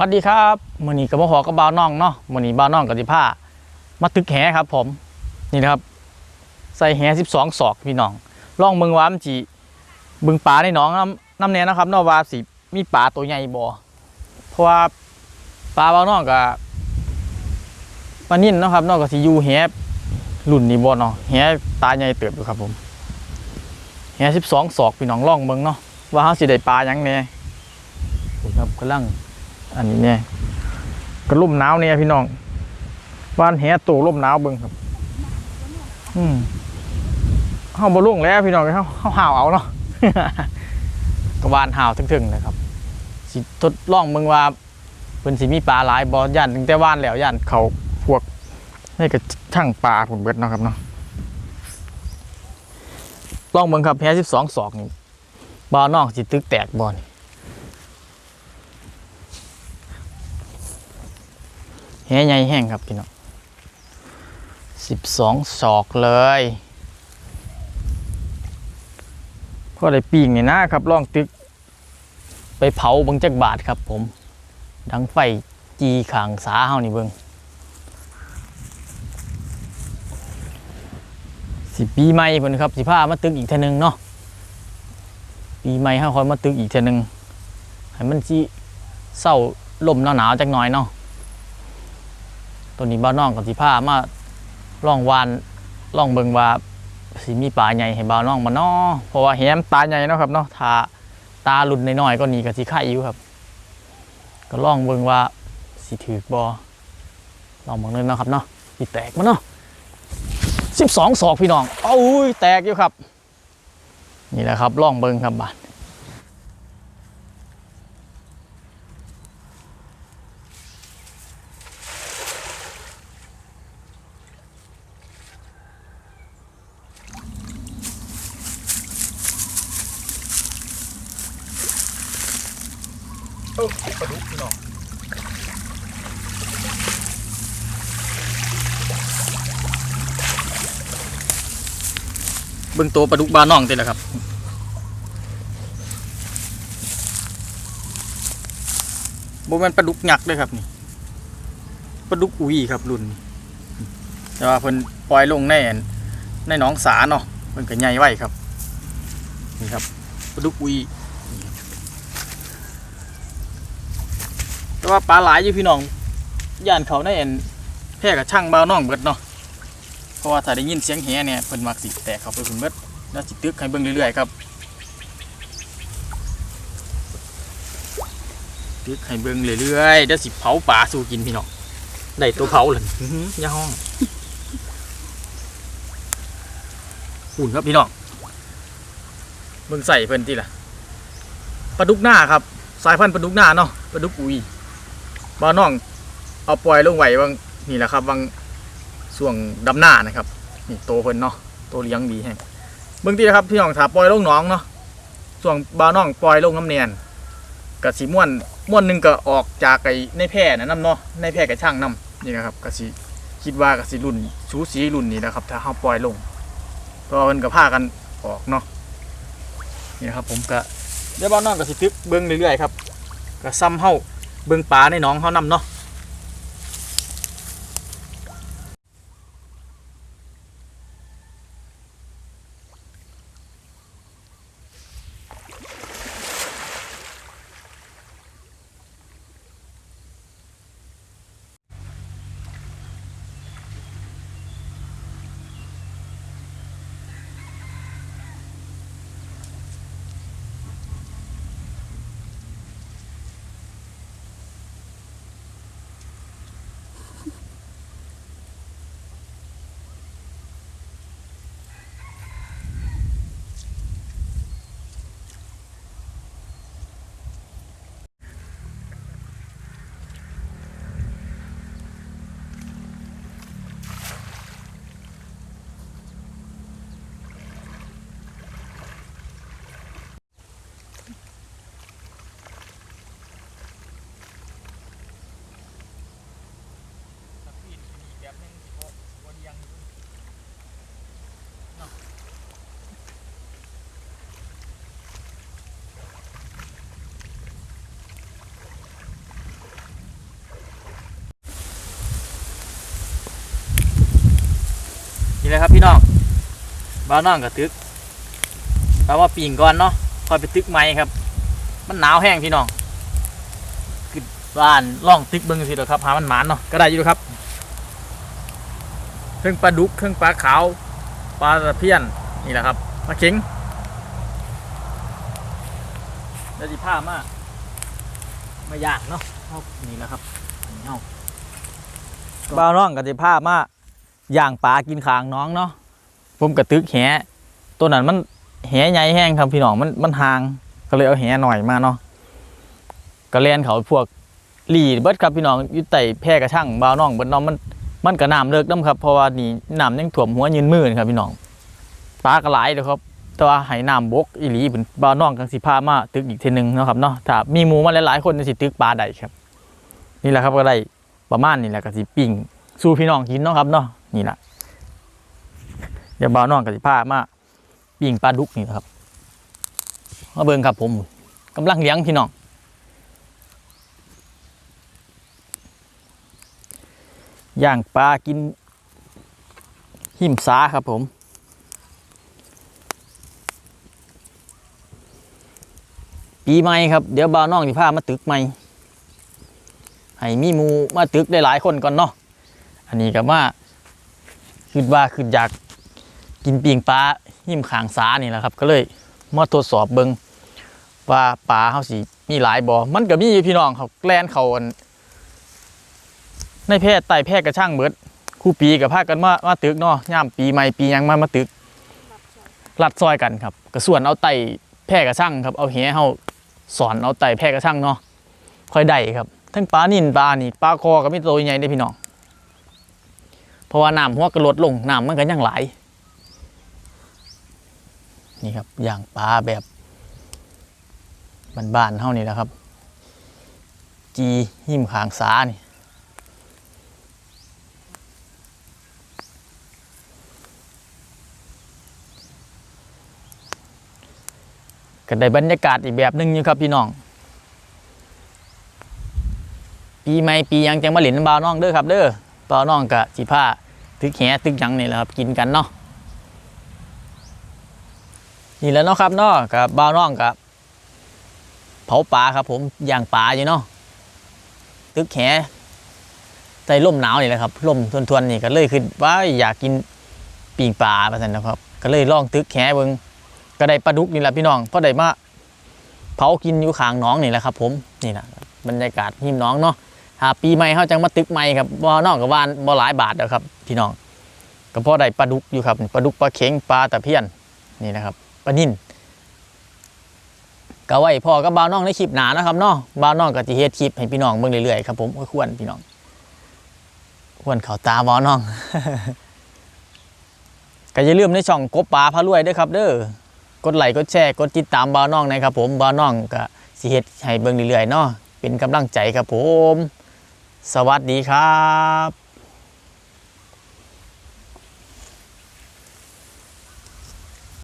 วัสดีครับมือนี้กับพ่อหอกับบ่าวน้องเนาะมือนี้บ่าวน้องกับสิผ้ามาตึกแหครับผมนี่นะครับ ใส่แหสิบสองศอกพี่น้องล่องเบิ่งว่ามจีบึงปลาในหนองน้ำน้ำแน่นะครับนอกว่าสิมีปลาตัวใหญ่บ่เพราะว่าปลาบ่าวน้องกับปลานิ่นเนาะครับนอกกับสิยูแหรุ่นนี้บ่เนาะแหตาใหญ่เติบอยู่ครับผมแหสิบสองศอกพี่น้องล่องเบิ่งเนาะว่าเขาสิได้ปลายังแน่ผมครับกำลัง อันนี้เนี่ยกระลุ่มหนาวเนี่ยพี่น้องบ้านแหตัวล่มหนาวเบิ่งครับ อืมเฮาบ่ลุ่งแล้วพี่น้องเฮาเฮาห่าวเอาเนาะกระบานห่าวถึงๆนะครับสิทดลองเบิ่งว่าเพิ่นสิมีปลาหลายบ่ย่านถึงแต่ว่านแล้วย่านเขาพวกนี่ก็ช่างปลาผมเบิดเนาะครับเนาะลองเบิ่งครับแพ้12ศอกนี่บอนอกสิตึกแตกบ่นี่ แหใหญ่แห้งครับพี่น้องสิบสองศอกเลยพอได้ปีงนี่นะครับล่องตึก ไปเผาบิงจักบาทครับผม ดังไฟจีขางสาเฮานี่เบิงสิปีใหม่เพิ่นครับสิพามาตึกอีกเทนึงเนาะปีใหม่เฮาคอยมาตึกอีกเทนึงให้มันสิเศร้าลมหนาวๆจักหน่อยเนาะ ตัวนี้บ้าน้องกับสิผ้ามาล่องวานล่องเบิงว่าสิมีปลาใหญ่ให้บ้าน้องมาเนาะเพราะว่าแหมตาใหญ่เนาะครับเนาะถ้าตาหลุดน้อยๆก็นี่ก็สิไข่อยู่ครับ ก็ล่องเบิงว่าสิถือบอลองเบิงเลยนะครับเนาะสิแตกมาเนาะสิบสองศอกพี่น้องเอ้ยแตกอยู่ครับ นี่แหละครับล่องเบิงครับบาด เออปลาดุกพี่น้องเบิ่งตัวปลาดุกบาน้องเต็มแล้วครับโบแมนปลาดุกหยักด้วยครับนี่ปลาดุกอุยครับรุ่นแต่ว่าเพิ่นปล่อยลงในอันในหนองสาเนาะเพิ่นก็ใหญ่ไว้ครับนี่ครับปลาดุกอุย แต่ว่าปลาหลายอยู่พี่น้องย่านเขาในเอ็นแพร่กับช่างบ้าวน้องเบิดเนาะเพราะว่าถ้าได้ยินเสียงแหเนี่ยเพิ่นมักสิแตกเขาไปเพิ่นเบิดแล้วสิตึกให้เบิ่งเรื่อยๆครับตึกให้เบิ่งเรื่อยๆเดี๋ยวสิเผาปลาสู่กินพี่น้องได้ตัวเผาเลยย่าห้องหุ่นครับพี่น้องเบิ่งใส่เพิ่นติล่ะปลาดุกหน้าครับ สายพันธุ์ปลาดุกหน้าเนาะปลาดุกอุย บ้าน้องเอาปล่อยลงไหวบางนี่แหละครับบางส่วงดำหน้านะครับนี่โตเพิ่นเนาะโตเลี้ยงดีแฮงเบิ่งทีนะครับพี่น้องถ้าปล่อยลงหนองเนาะส่วงบ้าน้องปล่อยลงน้ำเนียนกะสีม่วนม่วนหนึ่งก็ออกจากไอ้ในแพร่นะน้ำเนาะในแพร่กับช่างน้ำนี่นะครับกะสีคิดว่ากะสีรุ่นสูสีรุ่นนี้นะครับ ถ้าเฮาปล่อยลงเพราะว่าเพิ่นก็พากันออกเนาะนี่นะครับผมก็เดี๋ยวบ้าน้องก็สิตึกเบิ่งเรื่อยๆครับก็ซ้ำเฮา เบิ่งปลาในหนองเขานำเนาะ แหละครับพี่น้องบ้าวน้องกับตึกแปลว่าปีงก่อนเนาะค่อยไปตึกไม้ครับ มันหนาวแห้งพี่น้องคือบ้านล่องตึกเบิ้งสิเด้อครับหามันหมานเนาะก็ได้อยู่ครับเครื่องปลาดุกเครื่องปลาขาวปลาตะเพียนนี่แหละครับปลาเข็งแล้วสิผ้ามากมาย่างเนาะนี่แหละครับเอาบ้าวน้องกับสิผ้ามาก ย่างปลากินขางน้องเนาะผมกระตึกแหตัวนั้นมันแหใหญ่แห้งครับพี่น้องมันมันห่าง ก็เลยเอาแหหน่อยมาเนาะก็เล่นเขาพวกหลีเบิดครับพี่น้องอยุติแพร่กระช่างบาวน้องเบิดน้องมันมันกระน้ำเลิกน้ำครับเพราะว่านี่น้ำยังถ่วมหัวยืนมือครับพี่น้องปลากระไหลเด้อครับแต่ว่าให้น้ำบกอีหลีเป็นบาวน้องกันสิพามาตึกอีกทีหนึ่งนะครับเนาะถ้ามีหมูมาหลายๆคนจะสิตึกปลาได้ครับ นี่แหละครับก็ได้ประมาณนี้แหละก็สิปิ้งสู้พี่น้องกินเนาะครับเนาะ นี่แหละเดี๋ยวบาวน้องกับสิพามาปิ้งปลาดุกนี่นะครับมาเบิ่งครับผมกำลังเลี้ยงพี่น้องย่างปลากิน หิมซาครับผมปีใหม่ครับเดี๋ยวบ่าวน้องสิพามาตึกใหม่ให้มีมูมาตึกได้หลายคนก่อนเนาะอันนี้ก็ว่า คิดว่าคืออยากกินปีงปลาหิมขางสานี่แหละครับ ก็เลยมาทดสอบเบิงว่าปลาเขาสิมีหลายบ่มันก็มีพี่น้องเขาแกลนเขาในแพทย์ไตแพทย์กระช่างเบิดคู่ปีกับพาคกันมามาตึกเนาะย่ามปีใหม่ปียังมามาตึกรัดซอยกันครับกระส่วนเอาไตแพทย์กระช่างครับ เอาแหเฮาสอนเอาไตแพทย์กระช่างเนาะค่อยได้ครับ ทั้งปลานิ่นปลานี่ปลาคอก็มีตัวใหญ่ได้พี่น้อง ราะว่าน้ำหัวกระลดลงน้ำมันก็ยังไหลนี่ครับอย่างปลาแบบบ้านๆเท่านี้แหละครับ จีหิมขางสานี่ก็ได้บรรยากาศอีกแบบหนึงอยู่ครับพี่น้อง ปีใหม่ปียังจังมาหลินบ่าวน้องเด้อครับ เด้อบ่าวน้องกะสิผ้า ตึกแหตึกยังนี่แหละครับกินกันเนาะนี่แหล้วเนาะครับเนาะกับบ่าวน้องกับเผาปลาครับ ผมย่างปลาอยู่เนาะตึกแหใจร่มหนาวนี่แหละครับร่มทวนๆนี่ก็เลยคือว่าอยากกินปีงปลาประสันนะครับ ก็เลยล่องตึกแหเบิงก็ได้ปลาดุกนี่แหละพี่น้องเพราะได้มาเผากินอยู่ข้างน้องนี่แหละครับ ผมนี่แหละบรรยากาศหิมน้องเนาะ หาปีใหม่เขาจังมาตึกใหม่ครับบ่นอกกับวานบ่หลายบาทเด้อครับพี่น้องก็พอได้ปลาดุกอยู่ครับปลาดุกปลาเข็งปลาตะเพียนนี่นะครับปลานิ่นก็ไว้พอกับบ่าวน้องในคลิปหนานะครับเนาะบ่าวน้องก็จะเฮ็ดคลิปให้พี่น้องเบิ่งเรื่อยๆครับผมก็ควรพี่น้องควรเขาตาบ่าวน้องก็อย่าลืมในช่องกบปลาพารวยด้วยครับ เด้อกดไลค์กดแชร์กดติดตามบ่าวน้องนะครับผมบ่าวน้องก็สิเฮ็ดให้เบิ่งเรื่อยๆเนาะเป็นกำลังใจครับผม สวัสดีครับ